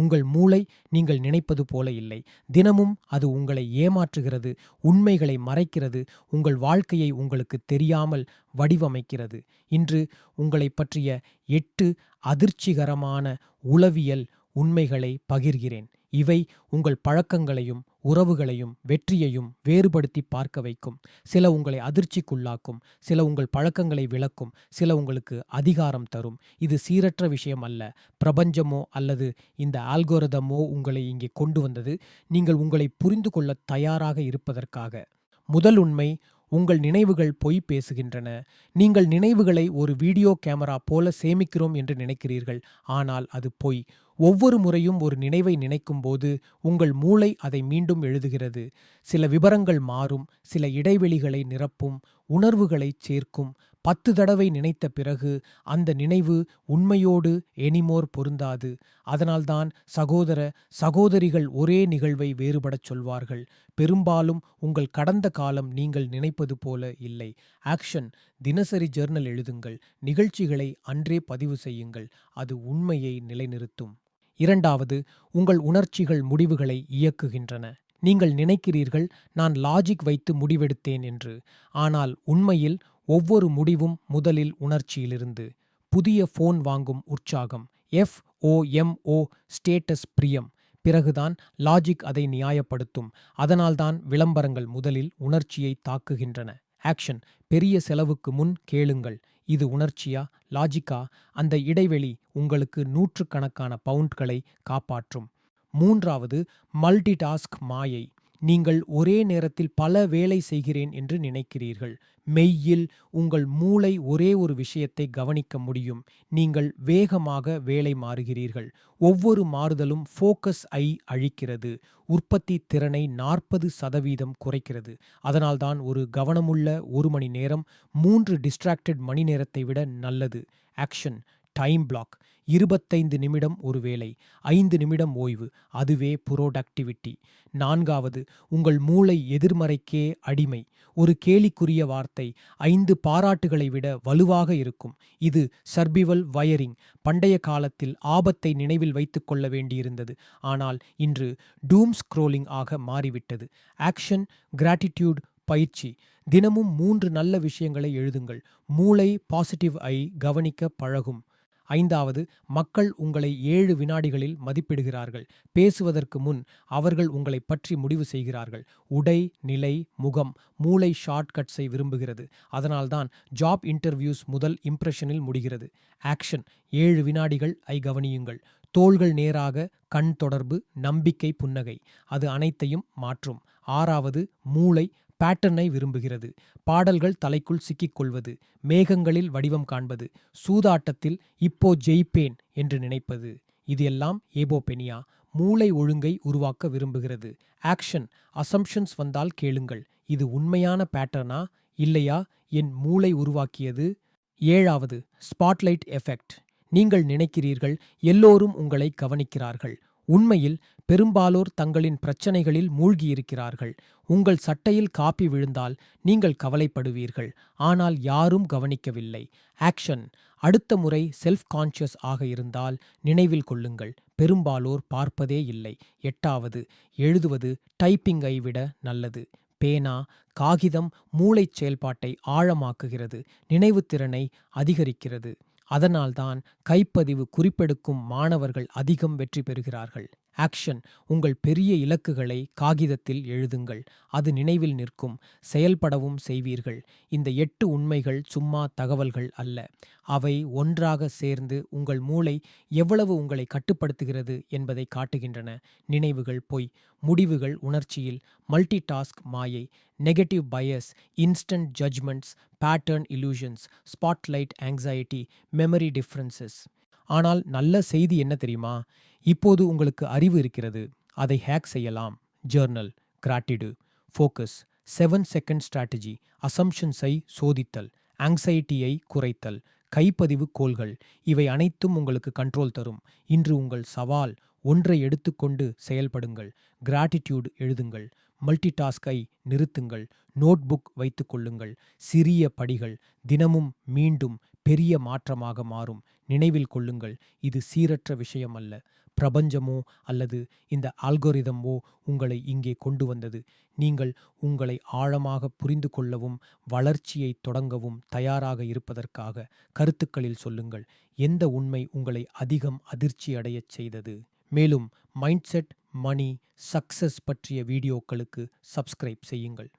உங்கள் மூளை நீங்கள் நினைப்பது போல இல்லை. தினமும் அது உங்களை ஏமாற்றுகிறது உண்மைகளை மறைக்கிறது உங்கள் வாழ்க்கையை உங்களுக்கு தெரியாமல் வடிவமைக்கிறது. இன்று உங்களை பற்றிய எட்டு அதிர்ச்சிகரமான உளவியல் உண்மைகளை பகிர்கிறேன். இவை உங்கள் பழக்கங்களையும் உறவுகளையும் வெற்றியையும் வேறுபடுத்தி பார்க்க வைக்கும். சில உங்களை அதிர்ச்சிக்குள்ளாக்கும் சில உங்கள் பழக்கங்களை விளக்கும் சில உங்களுக்கு அதிகாரம் தரும். இது சீரற்ற விஷயம் அல்ல. பிரபஞ்சமோ அல்லது இந்த ஆல்கோரதமோ உங்களை இங்கே கொண்டு வந்தது. நீங்கள் உங்களை புரிந்து கொள்ள தயாராக இருப்பதற்காக. முதல் உண்மை உங்கள் நினைவுகள் பொய் பேசுகின்றன. நீங்கள் நினைவுகளை ஒரு வீடியோ கேமரா போல சேமிக்கிறோம் என்று நினைக்கிறீர்கள். ஆனால் அது பொய். ஒவ்வொரு முறையும் ஒரு நினைவை நினைக்கும்போது உங்கள் மூளை அதை மீண்டும் எழுதுகிறது. சில விவரங்கள் மாறும் சில இடைவெளிகளை நிரப்பும் உணர்வுகளை சேர்க்கும் பத்து தடவை நினைத்த பிறகு அந்த நினைவு உண்மையோடு எனிமோர் பொருந்தாது. அதனால்தான் சகோதர சகோதரிகள் ஒரே நிகழ்வை வேறுபடச் சொல்வார்கள். பெரும்பாலும் உங்கள் கடந்த காலம் நீங்கள் நினைப்பது போல இல்லை. ஆக்ஷன் தினசரி ஜர்னல் எழுதுங்கள். நிகழ்ச்சிகளை அன்றே பதிவு செய்யுங்கள். அது உண்மையை நிலைநிறுத்தும். இரண்டாவது உங்கள் உணர்ச்சிகள் முடிவுகளை இயக்குகின்றன. நீங்கள் நினைக்கிறீர்கள் நான் லாஜிக் வைத்து முடிவெடுத்தேன் என்று. ஆனால் உண்மையில் ஒவ்வொரு முடிவும் முதலில் உணர்ச்சியிலிருந்து புதிய ஃபோன் வாங்கும் உற்சாகம் F O M O status பிரியம். பிறகுதான் லாஜிக் அதை நியாயப்படுத்தும். அதனால்தான் விளம்பரங்கள் முதலில் உணர்ச்சியை தாக்குகின்றன. ஆக்ஷன் பெரிய செலவுக்கு முன் கேளுங்கள். இது உணர்ச்சியா லாஜிக்கா அந்த இடைவெளி உங்களுக்கு நூற்றுக்கணக்கான பவுண்ட்களை காப்பாற்றும். மூன்றாவது மல்டிடாஸ்க் மாயை. நீங்கள் ஒரே நேரத்தில் பல வேலை செய்கிறேன் என்று நினைக்கிறீர்கள். மெய்யில் உங்கள் மூளை ஒரே ஒரு விஷயத்தை கவனிக்க முடியும். நீங்கள் வேகமாக வேலை மாறுகிறீர்கள். ஒவ்வொரு மாறுதலும் ஃபோக்கஸ் ஐ அழிக்கிறது. உற்பத்தி திறனை நாற்பது சதவீதம் குறைக்கிறது. அதனால்தான் ஒரு கவனமுள்ள ஒரு மணி நேரம் மூன்று டிஸ்ட்ராக்டட் மணி நேரத்தை விட நல்லது. Action time block. இருபத்தைந்து நிமிடம் ஒரு வேலை ஐந்து நிமிடம் ஓய்வு அதுவே புரோடக்டிவிட்டி. நான்காவது உங்கள் மூளை எதிர்மறைக்கே அடிமை. ஒரு கேலிக்குரிய வார்த்தை ஐந்து பாராட்டுகளை விட வலுவாக இருக்கும். இது சர்பிவல் வயரிங். பண்டைய காலத்தில் ஆபத்தை நினைவில் வைத்துக் கொள்ள வேண்டியிருந்தது. ஆனால் இன்று டூம் ஸ்க்ரோலிங் ஆக மாறிவிட்டது. ஆக்ஷன் கிராட்டிடியூட் பயிற்சி. தினமும் மூன்று நல்ல விஷயங்களை எழுதுங்கள். மூளை பாசிட்டிவ் ஐ கவனிக்க பழகும். ஐந்தாவது மக்கள் உங்களை ஏழு வினாடிகளில் மதிப்பிடுகிறார்கள். பேசுவதற்கு முன் அவர்கள் உங்களை பற்றி முடிவு செய்கிறார்கள். உடை நிலை முகம் மூளை ஷார்ட்கட்ஸை விரும்புகிறது. அதனால்தான் ஜாப் இன்டர்வியூஸ் முதல் இம்ப்ரெஷனில் முடிகிறது. ஆக்ஷன் ஏழு வினாடிகள் ஐ கவனியுங்கள். தோள்கள் நேராக கண் தொடர்பு நம்பிக்கை புன்னகை. அது அனைத்தையும் மாற்றும். ஆறாவது மூளை பேட்டர்னை விரும்புகிறது. பாடல்கள் தலைக்குள் சிக்கிக்கொள்வது மேகங்களில் வடிவம் காண்பது சூதாட்டத்தில் இப்போ ஜெயிப்பேன் என்று நினைப்பது. இது எல்லாம் ஏபோபெனியா மூளை ஒழுங்கை உருவாக்க விரும்புகிறது. ஆக்ஷன் அசம்ஷன்ஸ் வந்தால் கேளுங்கள். இது உண்மையான பேட்டர்னா இல்லையா? என் மூளை உருவாக்கியது. ஏழாவது ஸ்பாட்லைட் எஃபெக்ட். நீங்கள் நினைக்கிறீர்கள் எல்லோரும் உங்களை கவனிக்கிறார்கள். உண்மையில் பெரும்பாலோர் தங்களின் பிரச்சனைகளில் மூழ்கியிருக்கிறார்கள். உங்கள் சட்டையில் காப்பி விழுந்தால் நீங்கள் கவலைப்படுவீர்கள். ஆனால் யாரும் கவனிக்கவில்லை. ஆக்ஷன். அடுத்த முறை செல்ஃப் கான்ஷியஸ் ஆக இருந்தால் நினைவில் கொள்ளுங்கள். பெரும்பாலோர் பார்ப்பதே இல்லை. எட்டாவது. எழுதுவது டைப்பிங்கை விட நல்லது. பேனா. காகிதம் மூளைச் செயல்பாட்டை ஆழமாக்குகிறது. நினைவுத்திறனை அதிகரிக்கிறது. அதனால்தான் கைப்பதிவு குறிப்பெடுக்கும் மாணவர்கள் அதிகம் வெற்றி பெறுகிறார்கள். ஆக்ஷன் உங்கள் பெரிய இலக்குகளை காகிதத்தில் எழுதுங்கள். அது நினைவில் நிற்கும். செயல்படவும் செய்வீர்கள். இந்த எட்டு உண்மைகள் சும்மா தகவல்கள் அல்ல. அவை ஒன்றாக சேர்ந்து உங்கள் மூளை எவ்வளவு உங்களை கட்டுப்படுத்துகிறது என்பதை காட்டுகின்றன. நினைவுகள் பொய். முடிவுகள் உணர்ச்சியில். மல்டி டாஸ்க் மாயை. Negative bias. Instant judgments. Pattern illusions spotlight anxiety. Memory differences. ஆனால் நல்ல செய்தி என்ன தெரியுமா? இப்போது உங்களுக்கு அறிவு இருக்கிறது. அதை ஹேக் செய்யலாம். Journal gratitude focus seven second strategy அசம்ஷன்ஸை சோதித்தல் ஆங்ஸைட்டியை குறைத்தல் கைப்பதிவு கோல்கள் இவை அனைத்தும் உங்களுக்கு கண்ட்ரோல் தரும். இன்று உங்கள் சவால் ஒன்றை எடுத்துக்கொண்டு செயல்படுங்கள். கிராட்டிடியூட் எழுதுங்கள். மல்டிடாஸ்கை நிறுத்துங்கள். நோட்புக் வைத்துக்கொள்ளுங்கள் சிறிய படிகள் தினமும் மீண்டும் பெரிய மாற்றமாக மாறும். நினைவில் கொள்ளுங்கள் இது சீரற்ற விஷயம் அல்ல பிரபஞ்சமோ அல்லது இந்த ஆல்கோரிதமோ உங்களை இங்கே கொண்டு வந்தது. நீங்கள் உங்களை ஆழமாக புரிந்து கொள்ளவும் வளர்ச்சியை தொடங்கவும் தயாராக இருப்பதற்காக கருத்துக்களில் சொல்லுங்கள். எந்த உண்மை உங்களை அதிகம் அதிர்ச்சி அடையச் செய்தது? மேலும் மைண்ட்செட் மணி சக்சஸ் பற்றிய வீடியோக்களுக்கு சப்ஸ்கிரைப் செய்யுங்கள்.